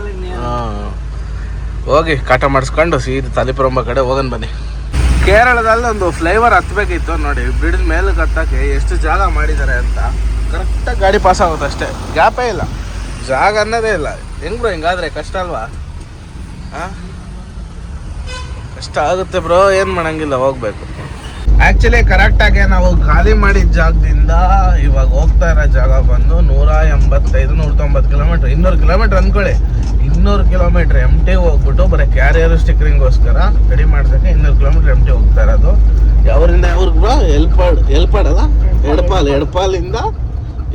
ಹೋಗಿ ಕಾಟ ಮಾಡಿಸ್ಕೊಂಡು ಸೀದ ತಲಿಪುರಂಬ ಕಡೆ ಹೋಗೋಣ ಬನ್ನಿ. ಕೇರಳದಲ್ಲಿ ಒಂದು ಫ್ಲೈವರ್ ಹತ್ಬೇಕಿತ್ತು ನೋಡಿ. ಬ್ರಿಡ್ ಮೇಲೆ ಹತ್ತಕ್ಕೆ ಎಷ್ಟು ಜಾಗ ಮಾಡಿದ್ದಾರೆ ಅಂತ. ಕರೆಕ್ಟಾಗಿ ಗಾಡಿ ಪಾಸ್ ಆಗುತ್ತೆ ಅಷ್ಟೇ. ಗ್ಯಾಪೇ ಇಲ್ಲ. ಜಾಗ ಅನ್ನೋದೇ ಇಲ್ಲ. ಹೆಂಗ್ ಬ್ರೋ ಹಿಂಗಾದ್ರೆ ಕಷ್ಟ ಅಲ್ವಾ? ಕಷ್ಟ ಆಗುತ್ತೆ ಬ್ರೋ ಏನು ಮಾಡಂಗಿಲ್ಲ ಹೋಗ್ಬೇಕು. ಆ್ಯಕ್ಚುಲಿ ಕರೆಕ್ಟಾಗಿ ನಾವು ಖಾಲಿ ಮಾಡಿದ ಜಾಗದಿಂದ ಇವಾಗ ಹೋಗ್ತಾ ಇರೋ ಜಾಗ ಬಂದು ನೂರ ಎಂಬತ್ತೈದು ನೂರ ತೊಂಬತ್ತು ಕಿಲೋಮೀಟರ್ ಇನ್ನೂರು ಕಿಲೋಮೀಟ್ರ್ ಅಂದ್ಕೊಳ್ಳಿ. ಇನ್ನೂರು ಕಿಲೋಮೀಟ್ರ್ ಎಂ ಟಿ ಹೋಗ್ಬಿಟ್ಟು ಬರೀ ಕ್ಯಾರಿಯರ್ ಸ್ಟಿಕ್ರಿಂಗೋಸ್ಕರ ರೆಡಿ ಮಾಡ್ಸಕ್ಕೆ ಇನ್ನೂರು ಕಿಲೋಮೀಟ್ರ್ ಎಂ ಟಿ ಹೋಗ್ತಾ ಇರೋದು. ಯಾವ್ರಿಂದ ಯಾವ್ರಿಗೆ ಬ್ರೋ? ಎಲ್ಪಾಡ್ ಎಲ್ಪಾಡ್ ಅಲ್ಲ? ಎಡಪಾಲ್ ಎಡಪಾಲಿಂದ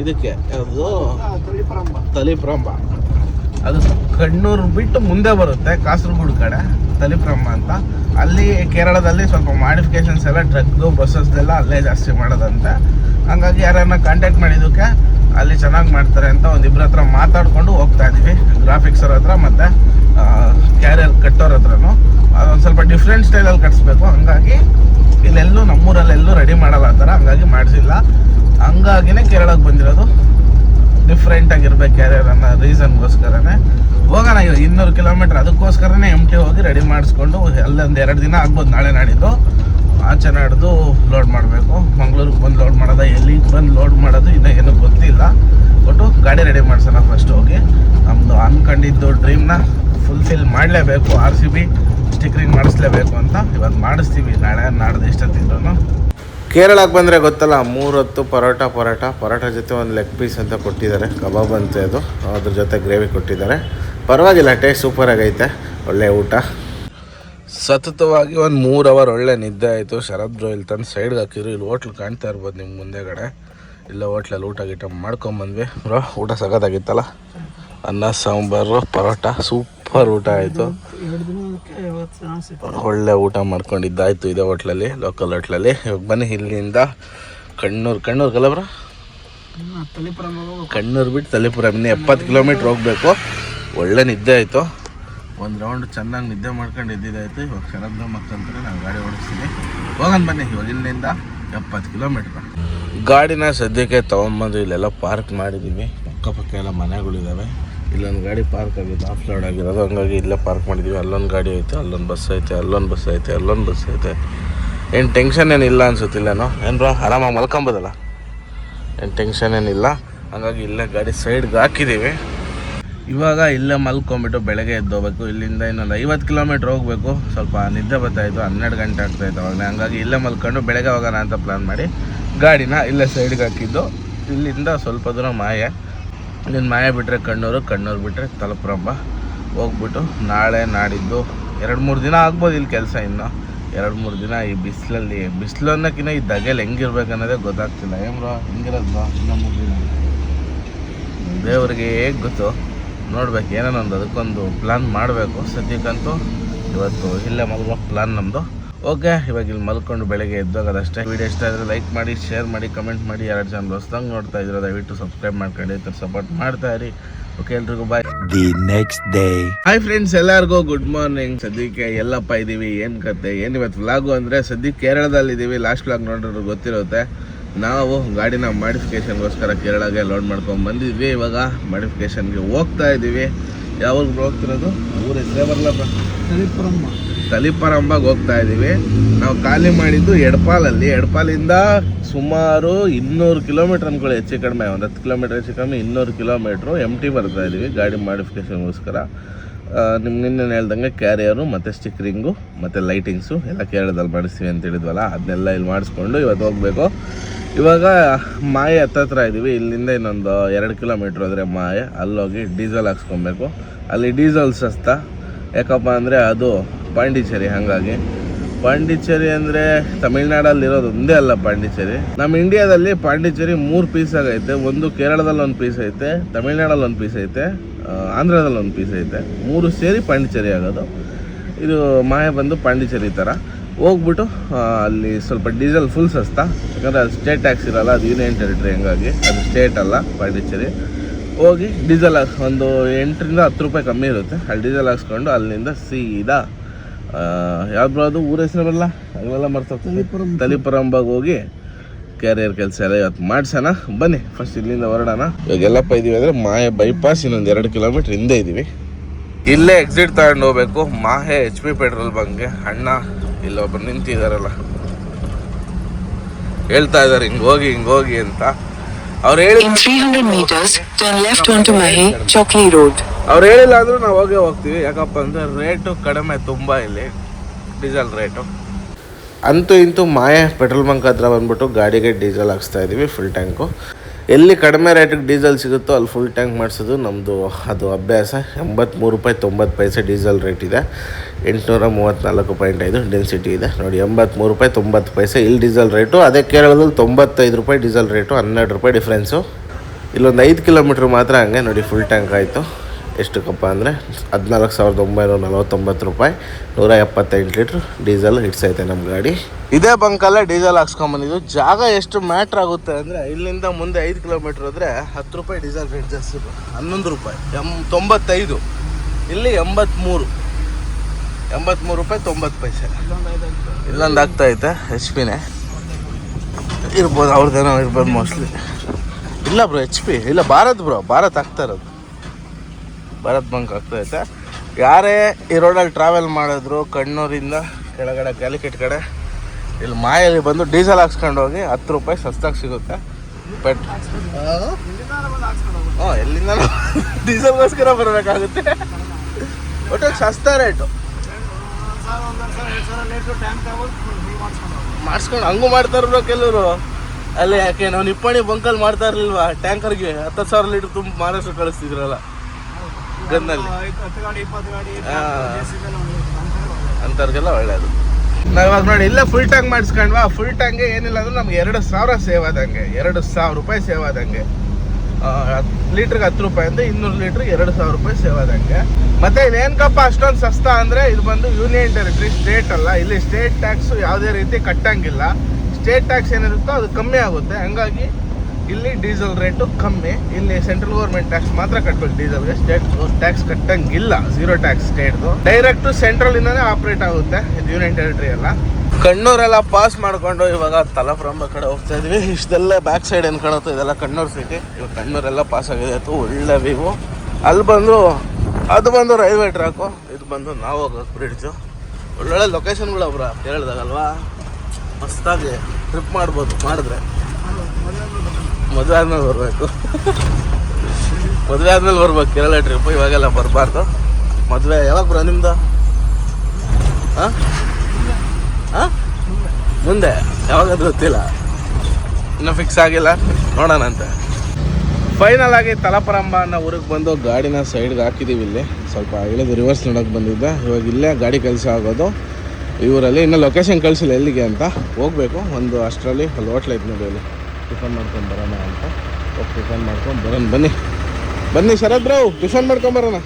ಇದಕ್ಕೆ ಯಾವುದು? ತಲಿಪ್ರಂಬ. ಅದು ಕಣ್ಣೂರು ಬಿಟ್ಟು ಮುಂದೆ ಬರುತ್ತೆ, ಕಾಸರಗೋಡು ಕಡೆ, ತಲಿಪ್ರಮ್ಮ ಅಂತ. ಅಲ್ಲಿ ಕೇರಳದಲ್ಲಿ ಸ್ವಲ್ಪ ಮಾಡಿಫಿಕೇಶನ್ಸ್ ಎಲ್ಲ ಟ್ರಕ್ದು ಬಸ್ಸಸ್ದೆಲ್ಲ ಅಲ್ಲೇ ಜಾಸ್ತಿ ಮಾಡೋದಂತೆ. ಹಂಗಾಗಿ ಯಾರನ್ನ ಕಾಂಟ್ಯಾಕ್ಟ್ ಮಾಡಿದ್ದಕ್ಕೆ ಅಲ್ಲಿ ಚೆನ್ನಾಗಿ ಮಾಡ್ತಾರೆ ಅಂತ ಒಂದು ಇಬ್ಬರ ಹತ್ರ ಮಾತಾಡ್ಕೊಂಡು ಹೋಗ್ತಾ ಇದೀವಿ ಗ್ರಾಫಿಕ್ಸರ್ ಹತ್ರ ಮತ್ತು ಕ್ಯಾರಿಯರ್ ಕಟ್ಟೋರ ಹತ್ರನು. ಅದೊಂದು ಸ್ವಲ್ಪ ಡಿಫ್ರೆಂಟ್ ಸ್ಟೈಲಲ್ಲಿ ಕಟ್ಸ್ಬೇಕು. ಹಂಗಾಗಿ ಇಲ್ಲೆಲ್ಲೂ ನಮ್ಮೂರಲ್ಲೆಲ್ಲೂ ರೆಡಿ ಮಾಡಲ್ಲ ಆ ಥರ. ಹಂಗಾಗಿ ಮಾಡಿಸಿಲ್ಲ. ಹಂಗಾಗಿನೇ ಕೇರಳಕ್ಕೆ ಬಂದಿರೋದು. ಡಿಫ್ರೆಂಟ್ ಆಗಿರ್ಬೇಕು ಕ್ಯಾರಿಯರ್ ಅನ್ನೋ ರೀಸನ್ಗೋಸ್ಕರನೇ ಹೋಗೋಣ ಇವಾಗ ಇನ್ನೂರು ಕಿಲೋಮೀಟರ್ ಅದಕ್ಕೋಸ್ಕರನೇ ಎಂ ಟಿ ಹೋಗಿ ರೆಡಿ ಮಾಡಿಸ್ಕೊಂಡು ಅಲ್ಲೊಂದು ಎರಡು ದಿನ ಆಗ್ಬೋದು ನಾಳೆ ನಾಡಿದ್ದು. ಆಚೆ ನಾಡ್ದು ಲೋಡ್ ಮಾಡಬೇಕು. ಮಂಗ್ಳೂರಿಗೆ ಬಂದು ಲೋಡ್ ಮಾಡೋದ ಎಲ್ಲಿಗೆ ಬಂದು ಲೋಡ್ ಮಾಡೋದು ಇನ್ನೂ ಏನೂ ಗೊತ್ತಿಲ್ಲ. ಒಟ್ಟು ಗಾಡಿ ರೆಡಿ ಮಾಡ್ಸೋಣ ಫಸ್ಟ್ ಹೋಗಿ. ನಮ್ಮದು ಅನ್ಕೊಂಡಿದ್ದು ಡ್ರೀಮ್ನ ಫುಲ್ಫಿಲ್ ಮಾಡಲೇಬೇಕು ಆರ್ ಸಿ ಬಿ ಸ್ಟಿಕ್ರಿಂಗ್ ಮಾಡಿಸ್ಲೇಬೇಕು ಅಂತ. ಇವತ್ತು ಮಾಡಿಸ್ತೀವಿ, ನಾಳೆ ನಾಡ್ದು ಎಷ್ಟೊತ್ತಿದ್ರು ಕೇರಳಕ್ಕೆ ಬಂದರೆ ಗೊತ್ತಲ್ಲ ಮೂರೊತ್ತು ಪರೋಟ ಪರೋಟ. ಪರೋಟ ಜೊತೆ ಒಂದು ಲೆಗ್ ಪೀಸ್ ಅಂತ ಕೊಟ್ಟಿದ್ದಾರೆ. ಕಬಾಬ್ ಅಂತ ಅದು. ಅದ್ರ ಜೊತೆ ಗ್ರೇವಿ ಕೊಟ್ಟಿದ್ದಾರೆ. ಪರವಾಗಿಲ್ಲ ಟೇಸ್ಟ್ ಸೂಪರ್ ಆಗೈತೆ. ಒಳ್ಳೆ ಊಟ. ಸತತವಾಗಿ ಒಂದು ಮೂರು ಅವರ್ ಒಳ್ಳೆ ನಿದ್ದೆ ಆಯಿತು. ಶರದ್ ಇಲ್ಲಿ ತಂದು ಸೈಡ್ಗೆ ಹಾಕಿದ್ರು. ಇಲ್ಲಿ ಹೋಟ್ಲು ಕಾಣ್ತಾ ಇರ್ಬೋದು ನಿಮ್ಮ ಮುಂದೆಗಡೆ ಇಲ್ಲ ಹೋಟ್ಲಲ್ಲಿ ಊಟ ಗೀಟ ಮಾಡ್ಕೊಂಬಂದ್ವಿ ಬ್ರೋ, ಊಟ ಸಖತ್ತಾಗಿತ್ತಲ್ಲ? ಅನ್ನ, ಸಾಂಬಾರು, ಪರೋಟ, ಸೂಪರ್ ಊಟ ಆಯಿತು. ಒಳ್ಳೆ ಊಟ ಮಾಡ್ಕೊಂಡಿದ್ದಾಯ್ತು ಇದೇ ಹೋಟ್ಲಲ್ಲಿ ಲೋಕಲ್ ಹೋಟ್ಲಲ್ಲಿ. ಇವಾಗ ಬನ್ನಿ ಇಲ್ಲಿಂದ ಕಣ್ಣೂರು. ಕಣ್ಣೂರು ಕಲಬ್ರ? ಕಣ್ಣೂರು ಬಿಟ್ಟು ತಲೆಪುರ. ಇನ್ನೂ ಎಪ್ಪತ್ತು ಕಿಲೋಮೀಟ್ರ್ ಹೋಗಬೇಕು. ಒಳ್ಳೆ ನಿದ್ದೆ ಆಯಿತು. ಒಂದು ರೌಂಡ್ ಚೆನ್ನಾಗಿ ನಿದ್ದೆ ಮಾಡ್ಕೊಂಡು ಇದ್ದಿದ್ದಾಯ್ತು ಇವಾಗ ಶರಬ್ದ ಮಕ್ಕಂತಾರೆ ನಾನು ಗಾಡಿ ಓಡಿಸ್ತೀನಿ. ಹೋಗನ್ ಬನ್ನಿ ಇವಾಗ ಇಲ್ಲಿಂದ ಎಪ್ಪತ್ತು ಕಿಲೋಮೀಟ್ರ್ ಗಾಡಿನ ಸದ್ಯಕ್ಕೆ ತೊಗೊಂಬಂದು ಇಲ್ಲೆಲ್ಲ ಪಾರ್ಕ್ ಮಾಡಿದ್ದೀವಿ ಅಕ್ಕಪಕ್ಕ ಎಲ್ಲ ಮನೆಗಳಿದ್ದಾವೆ ಇಲ್ಲೊಂದು ಗಾಡಿ ಪಾರ್ಕ್ ಆಗಿತ್ತು ಆಫ್ ಲೋಡ್ ಆಗಿರೋದು. ಹಂಗಾಗಿ ಇಲ್ಲೇ ಪಾರ್ಕ್ ಮಾಡಿದ್ದೀವಿ ಅಲ್ಲೊಂದು ಗಾಡಿ ಐತೆ, ಅಲ್ಲೊಂದು ಬಸ್ ಐತೆ, ಅಲ್ಲೊಂದು ಬಸ್ ಐತೆ, ಅಲ್ಲೊಂದು ಬಸ್ ಐತೆ. ಏನು ಟೆನ್ಷನ್ ಏನಿಲ್ಲ ಅನ್ಸುತ್ತಿಲ್ಲೇನೋ ಏನು ಬ್ರೋ ಆರಾಮಾಗಿ ಮಲ್ಕೊಂಬೋದಲ್ಲ? ಏನು ಟೆನ್ಷನ್ ಏನಿಲ್ಲ ಹಂಗಾಗಿ ಇಲ್ಲೇ ಗಾಡಿ ಸೈಡ್ಗೆ ಹಾಕಿದ್ದೀವಿ ಇವಾಗ ಇಲ್ಲೇ ಮಲ್ಕೊಂಬಿಟ್ಟು ಬೆಳಗ್ಗೆ ಎದ್ದೋಗ್ಬೇಕು. ಇಲ್ಲಿಂದ ಇನ್ನೊಂದು ಐವತ್ತು ಕಿಲೋಮೀಟ್ರ್ ಹೋಗಬೇಕು. ಸ್ವಲ್ಪ ನಿದ್ದೆ ಬರ್ತಾಯಿತ್ತು ಹನ್ನೆರಡು ಗಂಟೆ ಆಗ್ತಾಯಿತ್ತು ಅವಾಗಲೇ. ಹಂಗಾಗಿ ಇಲ್ಲೇ ಮಲ್ಕೊಂಡು ಬೆಳಗ್ಗೆ ಹೋಗೋಣ ಅಂತ ಪ್ಲ್ಯಾನ್ ಮಾಡಿ ಗಾಡಿನ ಇಲ್ಲೇ ಸೈಡ್ಗೆ ಹಾಕಿದ್ದು. ಇಲ್ಲಿಂದ ಸ್ವಲ್ಪ ದೂರ ಮಾಯೆ. ಇಲ್ಲಿಂದ ಮಾಯೆ ಬಿಟ್ಟರೆ ಕಣ್ಣೂರು ಕಣ್ಣೂರು ಬಿಟ್ಟರೆ ತಲಪುರಂಬ ಹೋಗ್ಬಿಟ್ಟು ನಾಳೆ ನಾಡಿದ್ದು ಎರಡು ಮೂರು ದಿನ ಆಗ್ಬೋದು ಇಲ್ಲಿ ಕೆಲಸ ಇನ್ನು. ಎರಡು ಮೂರು ದಿನ ಈ ಬಿಸಿಲಲ್ಲಿ, ಬಿಸಿಲು ಅನ್ನೋಕ್ಕಿಂತ ಈ ದಗೆಲ್ ಹೆಂಗಿರ್ಬೇಕು ಅನ್ನೋದೇ ಗೊತ್ತಾಗ್ತಿಲ್ಲ. ಏನು ಬ್ರೋ, ಹೆಂಗಿರೋದು ಇನ್ನೂ ಮೂರು ದಿನ? ದೇವ್ರಿಗೆ ಹೇಗೆ ಗೊತ್ತು? ನೋಡ್ಬೇಕು ಏನೋ ಒಂದು ಅದಕ್ಕೊಂದು ಪ್ಲ್ಯಾನ್ ಮಾಡಬೇಕು. ಸದ್ಯಕ್ಕಂತೂ ಇವತ್ತು ಇಲ್ಲೇ ಮಲ್ಗೋ ಪ್ಲ್ಯಾನ್ ನಮ್ಮದು ಓಕೆ ಇವಾಗ ಇಲ್ಲಿ ಮಲ್ಕೊಂಡು ಬೆಳಗ್ಗೆ ಎದ್ದೋಗೋದಷ್ಟೇ. ವಿಡಿಯೋ ಇಷ್ಟ ಆದರೆ ಲೈಕ್ ಮಾಡಿ ಶೇರ್ ಮಾಡಿ ಕಮೆಂಟ್ ಮಾಡಿ. ಎರಡು ಜನ ಹೊಸ್ದಂಗೆ ನೋಡ್ತಾ ಇದ್ರೆ ದಯವಿಟ್ಟು ಸಬ್ಸ್ಕ್ರೈಬ್ ಮಾಡ್ಕೊಂಡು ಈ ಥರ ಸಪೋರ್ಟ್ ಮಾಡ್ತಾ ಇರಿ. ಓಕೆ ಎಲ್ರಿಗೂ bye the next day hi friends ಎಲ್ಲರಿಗೂ ಗುಡ್ ಮಾರ್ನಿಂಗ್ ಸದ್ಯಕ್ಕೆ ಎಲ್ಲಪ್ಪ ಇದ್ದೀವಿ ಏನು ಕತೆ? ಏನು ಇವತ್ತು ವ್ಲಾಗು ಅಂದರೆ ಸದ್ಯಕ್ಕೆ ಕೇರಳದಲ್ಲಿ ಇದ್ದೀವಿ ಲಾಸ್ಟ್ ವ್ಲಾಗ್ ನೋಡಿದ್ರು ಗೊತ್ತಿರುತ್ತೆ. ನಾವು ಗಾಡಿನ ಮಾಡಿಫಿಕೇಶನ್ಗೋಸ್ಕರ ಕೇರಳಗೆ ಲೋಡ್ ಮಾಡ್ಕೊಂಡು ಬಂದಿದ್ವಿ. ಇವಾಗ ಮಾಡಿಫಿಕೇಶನ್ಗೆ ಹೋಗ್ತಾ ಇದ್ದೀವಿ ಯಾವಾಗ ಹೋಗ್ತಿರೋದು? ಊರ ಹೆಸರೇ ಬರಲ್ಲ ತಳಿಪರಂಬ ತಲಿಪರಂಬಾಗ ಹೋಗ್ತಾ ಇದ್ದೀವಿ ನಾವು ಖಾಲಿ ಮಾಡಿದ್ದು ಎಡಪಾಲಲ್ಲಿ. ಎಡಪಾಲಿಂದ ಸುಮಾರು ಇನ್ನೂರು ಕಿಲೋಮೀಟ್ರ್ ಅನ್ಕೊಳ್ಳಿ ಹೆಚ್ಚು ಕಡಿಮೆ. ಒಂದು ಹತ್ತು ಕಿಲೋಮೀಟ್ರ್ ಹೆಚ್ಚು ಕಡಿಮೆ ಇನ್ನೂರು ಕಿಲೋಮೀಟ್ರು ಎಂ ಟಿ ಬರ್ತಾ ಇದ್ದೀವಿ ಗಾಡಿ ಮಾಡಿಫಿಕೇಷನ್ಗೋಸ್ಕರ ನಿಮ್ಗೆ ನಿನ್ನೆ ಹೇಳ್ದಂಗೆ ಕ್ಯಾರಿಯರು ಮತ್ತು ಸ್ಟಿಕ್ರಿಂಗು ಮತ್ತು ಲೈಟಿಂಗ್ಸು ಎಲ್ಲ ಕೇರಳದಲ್ಲಿ ಮಾಡಿಸ್ತೀವಿ ಅಂತ ಹೇಳಿದ್ವಲ್ಲ ಅದನ್ನೆಲ್ಲ ಇಲ್ಲಿ ಮಾಡಿಸ್ಕೊಂಡು ಇವತ್ತು ಹೋಗಬೇಕು. ಇವಾಗ ಮಾಯೆ ಹತ್ತತ್ರ ಇದ್ದೀವಿ ಇಲ್ಲಿಂದ ಇನ್ನೊಂದು ಎರಡು ಕಿಲೋಮೀಟ್ರ್ ಹೋದರೆ ಮಾಯೆ. ಅಲ್ಲೋಗಿ ಡೀಸೆಲ್ ಹಾಕ್ಸ್ಕೊಬೇಕು. ಅಲ್ಲಿ ಡೀಸೆಲ್ ಸಸ್ತ. ಯಾಕಪ್ಪ ಅಂದರೆ ಅದು ಪಾಂಡಿಚೇರಿ ಹಾಗಾಗಿ. ಪಾಂಡಿಚೇರಿ ಅಂದರೆ ತಮಿಳ್ನಾಡಲ್ಲಿ ಇರೋದು ಒಂದೇ ಅಲ್ಲ ಪಾಂಡಿಚೇರಿ. ನಮ್ಮ ಇಂಡಿಯಾದಲ್ಲಿ ಪಾಂಡಿಚೇರಿ ಮೂರು ಪೀಸ್ ಆಗೈತೆ. ಒಂದು ಕೇರಳದಲ್ಲಿ ಒಂದು ಪೀಸ್ ಐತೆ, ತಮಿಳ್ನಾಡಲ್ಲಿ ಒಂದು ಪೀಸ್ ಐತೆ ಆಂಧ್ರದಲ್ಲಿ ಒಂದು ಪೀಸ್ ಐತೆ. ಮೂರು ಸೇರಿ ಪಾಂಡಿಚೇರಿ ಆಗೋದು. ಇದು ಮಾಯೆ ಬಂದು ಪಾಂಡಿಚೇರಿ ಥರ ಹೋಗ್ಬಿಟ್ಟು ಅಲ್ಲಿ ಸ್ವಲ್ಪ ಡೀಸೆಲ್ ಫುಲ್ ಸಸ್ತಾ. ಯಾಕಂದರೆ ಅದು ಸ್ಟೇಟ್ ಟ್ಯಾಕ್ಸ್ ಇರಲ್ಲ ಅದು ಯೂನಿಯನ್ ಟೆರಿಟರಿ ಹಂಗಾಗಿ. ಅದು ಸ್ಟೇಟ್ ಅಲ್ಲ ಪಾಂಡಿಚೇರಿ. ಹೋಗಿ ಡೀಸೆಲ್ ಹಾಕ್ಸ್ ಒಂದು ಎಂಟರಿಂದ ಹತ್ತು ರೂಪಾಯಿ ಕಮ್ಮಿ ಇರುತ್ತೆ. ಅಲ್ಲಿ ಡೀಸೆಲ್ ಹಾಕ್ಸ್ಕೊಂಡು ಅಲ್ಲಿಂದ ಸೀದಾ ಯಾವ್ದು ಬರೋದು ಊರ ಹೆಸರು ಬರಲ್ಲ ಅಲ್ಲೆಲ್ಲ ಮರ್ತೋಗ್ತದೆ. ತಲಿಪುರಂಬಾಗಿ ಹೋಗಿ ಕ್ಯಾರಿಯರ್ ಕೆಲಸ ಎಲ್ಲ ಇವತ್ತು ಮಾಡ್ಸೋಣ. ಬನ್ನಿ ಫಸ್ಟ್ ಇಲ್ಲಿಂದ ಹೊರಡೋಣ. ಇವಾಗ ಎಲ್ಲಪ್ಪ ಇದೀವಿ ಅಂದರೆ ಮಾಯೆ ಬೈಪಾಸ್ ಇನ್ನೊಂದು ಎರಡು ಕಿಲೋಮೀಟ್ರ್ ಹಿಂದೆ ಇದ್ದೀವಿ ಇಲ್ಲೇ ಎಕ್ಸಿಟ್ ತಗೊಂಡು ಹೋಗ್ಬೇಕು. ಮಾಹೆ ಎಚ್ ಪಿ ಪೆಟ್ರೋಲ್ ಬಂಕ್ಗೆ. ಅಣ್ಣ ಇಲ್ಲೊಬ್ರು ನಿಂತಿದ್ದಾರಲ್ಲ ಹೇಳ್ತಾ ಇದ್ದಾರೆ ಹಿಂಗೆ ಹೋಗಿ ಹಿಂಗ್ ಹೋಗಿ ಅಂತ. ಅವ್ರು ಹೇಳಿ In 300 meters, turn left onto Mahe, Chokli Road. ಅವ್ರು ಹೇಳಿಲ್ಲ ಅಂದ್ರೂ ನಾವು ಹೋಗೇ ಹೋಗ್ತೀವಿ. ಯಾಕಪ್ಪ ಅಂದ್ರೆ ರೇಟು ಕಡಿಮೆ ತುಂಬ ಇಲ್ಲಿ. ಡೀಸೆಲ್ ರೇಟು ಅಂತೂ ಇಂತೂ ಮಾಯೆ ಪೆಟ್ರೋಲ್ ಬಂಕ್ ಹತ್ರ ಬಂದ್ಬಿಟ್ಟು ಗಾಡಿಗೆ ಡೀಸೆಲ್ ಹಾಕ್ಸ್ತಾ ಇದ್ದೀವಿ ಫುಲ್ ಟ್ಯಾಂಕು ಎಲ್ಲಿ ಕಡಿಮೆ ರೇಟಿಗೆ ಡೀಸೆಲ್ ಸಿಗುತ್ತೋ ಅಲ್ಲಿ ಫುಲ್ ಟ್ಯಾಂಕ್ ಮಾಡಿಸೋದು ನಮ್ಮದು ಅದು ಅಭ್ಯಾಸ. ಎಂಬತ್ತ್ಮೂರು ರೂಪಾಯಿ, ತೊಂಬತ್ತು ಪೈಸೆ ಡೀಸೆಲ್ ರೇಟ್ ಇದೆ. ಎಂಟುನೂರ ಮೂವತ್ತ್ನಾಲ್ಕು ಪಾಯಿಂಟ್ ಐದು ಡೆನ್ಸಿಟಿ ಇದೆ. ನೋಡಿ ಎಂಬತ್ತ್ಮೂರು ರೂಪಾಯಿ, ತೊಂಬತ್ತು ಪೈಸೆ ಇಲ್ಲಿ ಡೀಸೆಲ್ ರೇಟು ಅದೇ ಕೇರಳದಲ್ಲಿ ತೊಂಬತ್ತೈದು ರೂಪಾಯಿ ಡೀಸೆಲ್ ರೇಟು ಹನ್ನೆರಡು ರೂಪಾಯಿ ಡಿಫ್ರೆನ್ಸು ಇಲ್ಲೊಂದು ಐದು ಕಿಲೋಮೀಟ್ರ್ ಮಾತ್ರ ಹಂಗೆ ನೋಡಿ ಫುಲ್ ಟ್ಯಾಂಕ್ ಆಯಿತು. ಎಷ್ಟಕ್ಕಪ್ಪ ಅಂದರೆ ಹದಿನಾಲ್ಕು ಸಾವಿರದ ಒಂಬೈನೂರ ನಲವತ್ತೊಂಬತ್ತು ರೂಪಾಯಿ, ನೂರ ಎಪ್ಪತ್ತೆಂಟು ಲೀಟ್ರ್ ಡೀಸೆಲ್ ಹಿಡ್ಸೈತೆ ನಮ್ಮ ಗಾಡಿ. ಇದೇ ಬಂಕಲ್ಲೇ ಡೀಸೆಲ್ ಹಾಕ್ಸ್ಕೊಂಬಂದಿದ್ದು. ಜಾಗ ಎಷ್ಟು ಮ್ಯಾಟ್ರ್ ಆಗುತ್ತೆ ಅಂದರೆ ಇಲ್ಲಿಂದ ಮುಂದೆ ಐದು ಕಿಲೋಮೀಟ್ರ್ ಆದರೆ ಹತ್ತು ರೂಪಾಯಿ ಡೀಸೆಲ್ ರೇಟ್ ಜಾಸ್ತಿ ಹನ್ನೊಂದು ರೂಪಾಯಿ. ಎಂ ತೊಂಬತ್ತೈದು. ಇಲ್ಲಿ ಎಂಬತ್ತ್ಮೂರು ಎಂಬತ್ತ್ಮೂರು ರೂಪಾಯಿ ತೊಂಬತ್ತು ಪೈಸೆ. ಇಲ್ಲೊಂದು ಆಗ್ತಾ ಐತೆ ಎಚ್ ಪಿನೇ ಇರ್ಬೋದು, ಅವ್ರದ್ದೇನೋ ಇರ್ಬೋದು ಮೋಸ್ಟ್ಲಿ ಇಲ್ಲ ಬ್ರೋ ಎಚ್ ಪಿ ಇಲ್ಲ ಭಾರತ್ ಬ್ರೋ ಭಾರತ್ ಆಗ್ತಾ ಇರೋದು. ಭಾರತ್ ಬಂಕ್ ಆಗ್ತಾ ಐತೆ ಯಾರೇ ಈ ರೋಡಲ್ಲಿ ಟ್ರಾವೆಲ್ ಮಾಡಿದ್ರು ಕಣ್ಣೂರಿಂದ ಕೆಳಗಡೆ ಕ್ಯಾಲಿಕೆಟ್ ಕಡೆ ಇಲ್ಲಿ ಮಾಯಲ್ಲಿ ಬಂದು ಡೀಸೆಲ್ ಹಾಕ್ಸ್ಕೊಂಡು ಹೋಗಿ ಹತ್ತು ರೂಪಾಯಿ ಸಸ್ತಾಗಿ ಸಿಗುತ್ತೆ. ಪೆಟ್ ಹ್ಞೂ ಎಲ್ಲಿಂದ ಡೀಸೆಲ್ಗೋಸ್ಕರ ಬರಬೇಕಾಗುತ್ತೆ. ಒಟ್ಟು ಸಸ್ತಾ ರೇಟು ಮಾಡಿಸ್ಕೊಂಡು ಹಂಗೂ ಮಾಡ್ತಾರೆ ಬ್ರೋ ಕೆಲವರು. ಅಲ್ಲಿ ಯಾಕೆ ನಾವು ನಿಪ್ಪಾಣಿ ಬಂಕಲ್ಲಿ ಮಾಡ್ತಾ ಇರಲಿಲ್ವಾ? ಟ್ಯಾಂಕರ್ಗೆ ಹತ್ತು ಸಾವಿರ ಲೀಟರ್ ತುಂಬ ಮಹಾರಾಷ್ಟ್ರ ಕಳಿಸ್ತಿದ್ರಲ್ಲ. ಗನ್ನಲ್ಲಿ. ಹಾ. ಅಂಥವ್ರಿಗೆಲ್ಲ ಒಳ್ಳೇದು. ನಾವು ಇವಾಗ ನೋಡಿ ಇಲ್ಲ ಫುಲ್ ಟ್ಯಾಂಕ್ ಮಾಡಿಸ್ಕೊಂಡ್ವಾ? ಫುಲ್ ಟ್ಯಾಂಕ್ ಏನಿಲ್ಲ ಅಂದ್ರೆ ನಮ್ಗೆ ಎರಡು ಸಾವಿರ ಸೇವ್ ಆದಂಗೆ. ಎರಡು ಸಾವಿರ ರೂಪಾಯಿ ಸೇವ್ ಆದಂಗೆ. ಲೀಟ್ರಿಗೆ ಹತ್ತು ರೂಪಾಯಿ ಅಂದ್ರೆ ಇನ್ನೂರು ಲೀಟ್ರಿಗೆ ಎರಡು ಸಾವಿರ ರೂಪಾಯಿ ಸೇವ್ ಆದಂಗೆ. ಮತ್ತೆ ಇಲ್ಲಿ ಅಷ್ಟೊಂದು ಸಸ್ತಾ ಅಂದ್ರೆ ಇದು ಬಂದು ಯೂನಿಯನ್ ಟೆರಿಟರಿ ಸ್ಟೇಟ್ ಅಲ್ಲ. ಇಲ್ಲಿ ಸ್ಟೇಟ್ ಟ್ಯಾಕ್ಸ್ ಯಾವುದೇ ರೀತಿ ಕಟ್ಟಂಗಿಲ್ಲ. ಸ್ಟೇಟ್ ಟ್ಯಾಕ್ಸ್ ಏನಿರುತ್ತೋ ಅದು ಕಮ್ಮಿ ಆಗುತ್ತೆ. ಹಂಗಾಗಿ ಇಲ್ಲಿ ಡೀಸೆಲ್ ರೇಟು ಕಮ್ಮಿ. ಇಲ್ಲಿ ಸೆಂಟ್ರಲ್ ಗೌರ್ಮೆಂಟ್ ಟ್ಯಾಕ್ಸ್ ಮಾತ್ರ ಕಟ್ಬೇಕು. ಡೀಸೆಲ್ಗೆ ಸ್ಟೇಟ್ ಟ್ಯಾಕ್ಸ್ ಕಟ್ಟಂಗಿಲ್ಲ. ಝೀರೋ ಟ್ಯಾಕ್ಸ್ ಸ್ಟೇಟ್ದು. ಡೈರೆಕ್ಟ್ ಸೆಂಟ್ರಲ್ ಇಂದಾನೆ ಆಪರೇಟ್ ಆಗುತ್ತೆ. ಇದು ಯೂನಿಯನ್ ಟೆರಿಟರಿ ಎಲ್ಲ ಕಣ್ಣೂರೆಲ್ಲ ಪಾಸ್ ಮಾಡ್ಕೊಂಡು ಇವಾಗ ತಲಪ್ರಂಬ ಕಡೆ ಹೋಗ್ತಾ ಇದ್ವಿ. ಇಷ್ಟೆಲ್ಲ ಬ್ಯಾಕ್ ಸೈಡ್ ಏನು ಕಾಣುತ್ತೆ? ಇದೆಲ್ಲ ಕಣ್ಣೂರು ಸಿಟಿ ಇವಾಗ ಕಣ್ಣೂರೆಲ್ಲ ಪಾಸ್ ಆಗಿದೆ. ಆಯ್ತು ಒಳ್ಳೆ ವ್ಯೂ ಅಲ್ಲಿ ಬಂದು, ಅದು ಬಂದು ರೈಲ್ವೆ ಟ್ರ್ಯಾಕು ಇದು ಬಂದು ನಾವು ಹೋಗೋ ಬ್ರಿಡ್ಜು ಒಳ್ಳೊಳ್ಳೆ ಲೊಕೇಶನ್ಗಳು ಅವ್ರ ಕೇಳ್ದಾಗಲ್ವಾ ಮಸ್ತಾಗಿ ಟ್ರಿಪ್ ಮಾಡ್ಬೋದು, ಮಾಡಿದ್ರೆ. ಮದುವೆ ಆದ್ಮೇಲೆ ಬರಬೇಕು. ಮದುವೆ ಆದ್ಮೇಲೆ ಬರ್ಬೇಕು, ಕೇರಳ ಟ್ರಿಪ್ ಇವಾಗೆಲ್ಲ ಬರಬಾರ್ದು. ಮದುವೆ ಯಾವಾಗ ಬರ ನಿಮ್ದು? ಹಾಂ? ಮುಂದೆ, ಯಾವಾಗಾದ್ರೂ ಗೊತ್ತಿಲ್ಲ. ಇನ್ನೂ ಫಿಕ್ಸ್ ಆಗಿಲ್ಲ. ನೋಡೋಣಂತೆ ಫೈನಲ್ ಆಗಿ ತಲಪರಂಬ ಅನ್ನೋ ಊರಿಗೆ ಬಂದು ಗಾಡಿನ ಸೈಡ್ಗೆ ಹಾಕಿದ್ದೀವಿ ಇಲ್ಲಿ. ಸ್ವಲ್ಪ ಇಳಿದು ರಿವರ್ಸ್ ನೋಡೋಕೆ ಬಂದಿದ್ದೆ. ಇವಾಗ ಇಲ್ಲೇ ಗಾಡಿ ಕೆಲಸ ಆಗೋದು. ಇವರಲ್ಲಿ ಇನ್ನೂ ಲೊಕೇಶನ್ ಕಳಿಸಿಲ್ಲ ಎಲ್ಲಿಗೆ ಅಂತ. ಹೋಗಬೇಕು. ಒಂದು ಅಷ್ಟರಲ್ಲಿ ಅಲ್ಲಿ ಹೋಟ್ಲ್ ಐತೆ ನೋಡಿ ಅಲ್ಲಿ. ಟಿಫನ್ ಮಾಡ್ಕೊಂಡು ಬರೋಣ ಅಂತ. ಹೋಗಿ ಟಿಫನ್ ಮಾಡ್ಕೊಂಡು ಬರೋಣ. ಬನ್ನಿ. ಬನ್ನಿ ಶರತ್ ರಾವ್ ಟಿಫನ್ ಮಾಡ್ಕೊಂಡು ಬರೋಣ.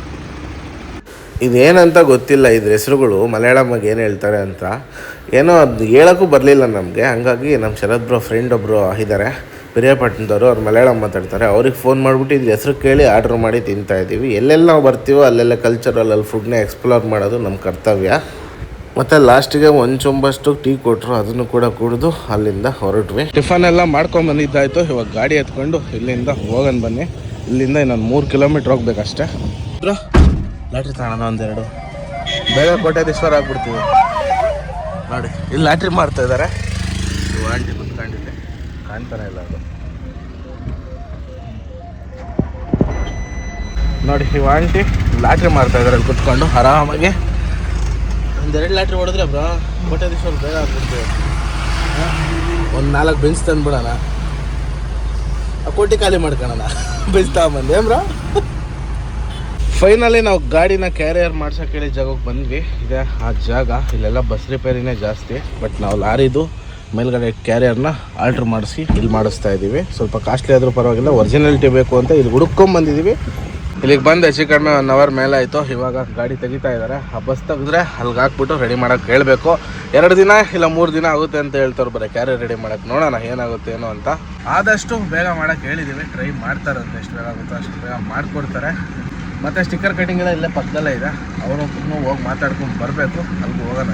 ಇದೇನಂತ ಗೊತ್ತಿಲ್ಲ, ಇದ್ರ ಹೆಸರುಗಳು ಮಲಯಾಳಮ್ಮಾಗ ಏನು ಹೇಳ್ತಾರೆ ಅಂತ. ಏನೋ ಅದು ಹೇಳೋಕ್ಕೂ ಬರಲಿಲ್ಲ ನಮಗೆ. ಹಂಗಾಗಿ ನಮ್ಮ ಶರತ್ ಬ್ರೋ ಫ್ರೆಂಡ್ ಒಬ್ಬರು ಇದ್ದಾರೆ ಪಿರಿಯಾಪಟ್ಟಣದವರು, ಅವ್ರು ಮಲಯಾಳಂ ಮಾತಾಡ್ತಾರೆ. ಅವ್ರಿಗೆ ಫೋನ್ ಮಾಡಿಬಿಟ್ಟು ಇದ್ರ ಹೆಸರು ಕೇಳಿ ಆರ್ಡ್ರ್ ಮಾಡಿ ತಿಂತಾ ಇದ್ದೀವಿ ಎಲ್ಲೆಲ್ಲಿ ನಾವು ಬರ್ತೀವೋ, ಅಲ್ಲೆಲ್ಲ ಕಲ್ಚರಲ್ ಅಲ್ಲಿ ಫುಡ್ನ ಎಕ್ಸ್ಪ್ಲೋರ್ ಮಾಡೋದು ನಮ್ಮ ಕರ್ತವ್ಯ. ಮತ್ತು ಲಾಸ್ಟಿಗೆ ಒಂದು ಚೊಂಬಷ್ಟು ಟೀ ಕೊಟ್ಟರು ಅದನ್ನು ಕೂಡ ಕುಡಿದು ಅಲ್ಲಿಂದ ಹೊರಟ್ವಿ. ಟಿಫನ್ ಎಲ್ಲ ಮಾಡ್ಕೊಂಡು ಬಂದಿದ್ದಾಯ್ತು. ಇವಾಗ ಗಾಡಿ ಎತ್ಕೊಂಡು ಇಲ್ಲಿಂದ ಹೋಗೋಣ ಬನ್ನಿ. ಇಲ್ಲಿಂದ ಇನ್ನೊಂದು ಮೂರು ಕಿಲೋಮೀಟ್ರ್ ಹೋಗ್ಬೇಕಷ್ಟೇ. ಲಾಟ್ರಿ ತಗೋಣ ಒಂದೆರಡು. ಬೇಗ ಕೋಟ್ಯಾಧೀಶ್ವರ ಆಗ್ಬಿಡ್ತೀವಿ ನೋಡಿ, ಇಲ್ಲಿ ಲಾಟ್ರಿ ಮಾಡ್ತಾ ಇದ್ದಾರೆ ಆಂಟಿ ಕುತ್ಕೊಂಡಿದ್ದೆ ಕಾಣ್ತಾನೆ ಇಲ್ಲ ಅದು. ನೋಡಿ ಇವು ಆಂಟಿ ಲಾಟ್ರಿ ಮಾಡ್ತಾ ಇದ್ದಾರೆ ಕುತ್ಕೊಂಡು ಆರಾಮಾಗಿ. ಒಂದೆರಡು ಲಾಟ್ರಿ ಹೊಡೆದ್ರೆ ಬ್ರೋ ಕೋಟ್ಯಾಧೀಶ್ವರ ಬೇಗ ಆಗ್ಬಿಡ್ತೀವಿ ಒಂದು ನಾಲ್ಕು ಬೆಂಚ್ ತಂದ್ಬಿಡೋಣ. ಆ ಕೋಟಿ ಖಾಲಿ ಮಾಡ್ಕೊಳ್ಳೋಣ ಬೈಸ್ತಾ ಬಂದೆ ಬ್ರೋ? ಫೈನಲಿ ನಾವು ಗಾಡಿನ ಕ್ಯಾರಿಯರ್ ಮಾಡ್ಸೋಕೆ ಹೇಳಿ ಜಾಗಕ್ಕೆ ಬಂದ್ವಿ. ಇದೆ ಆ ಜಾಗ, ಇಲ್ಲೆಲ್ಲ ಬಸ್ ರಿಪೇರಿನೇ ಜಾಸ್ತಿ. ಬಟ್ ನಾವು ಲಾರಿದು ಮೇಲ್ಗಡೆ ಕ್ಯಾರಿಯರ್ನ ಆಲ್ಟ್ರ್ ಮಾಡಿಸಿ, ಇಲ್ಲಿ ಮಾಡಿಸ್ತಾ ಇದ್ದೀವಿ ಸ್ವಲ್ಪ ಕಾಸ್ಟ್ಲಿ ಆದರೂ ಪರವಾಗಿಲ್ಲ ಒರಿಜಿನಾಲಿಟಿ ಬೇಕು ಅಂತ ಇಲ್ಲಿ ಹುಡುಕೊಂಡ್ ಬಂದಿದ್ದೀವಿ ಇಲ್ಲಿಗೆ ಬಂದು ಹೆಚ್ಚು ಕಡಿಮೆ ಒನ್ ಅವರ್ ಮೇಲೆ ಆಯಿತು. ಇವಾಗ ಗಾಡಿ ತೆಗಿತಾ ಇದ್ದಾರೆ ಆ ಬಸ್ ತೆಗೆದ್ರೆ ಅಲ್ಲಿಗೆ ಹಾಕ್ಬಿಟ್ಟು ರೆಡಿ ಮಾಡೋಕೆ ಹೇಳಬೇಕು. ಎರಡು ದಿನ ಇಲ್ಲ ಮೂರು ದಿನ ಆಗುತ್ತೆ ಅಂತ ಹೇಳ್ತಾರೆ ಬರೀ ಕ್ಯಾರಿಯರ್ ರೆಡಿ ಮಾಡೋಕೆ. ನೋಡೋಣ ಏನಾಗುತ್ತೆ ಏನೋ ಅಂತ. ಆದಷ್ಟು ಬೇಗ ಮಾಡೋಕೆ ಹೇಳಿದ್ದೀವಿ ಟ್ರೈ ಮಾಡ್ತಾರಂತೆ ಎಷ್ಟು ಬೇಗ ಆಗುತ್ತೋ ಅಷ್ಟು ಬೇಗ ಮಾಡಿಕೊಡ್ತಾರೆ. ಮತ್ತು ಸ್ಟಿಕ್ಕರ್ ಕಟಿಂಗ್ ಎಲ್ಲ ಇಲ್ಲೇ ಪಕ್ಕದಲ್ಲೇ ಇದೆ. ಅವರು ಹೋಗಿ ಮಾತಾಡ್ಕೊಂಡು ಬರಬೇಕು. ಅಲ್ಲಿಗೆ ಹೋಗೋಣ.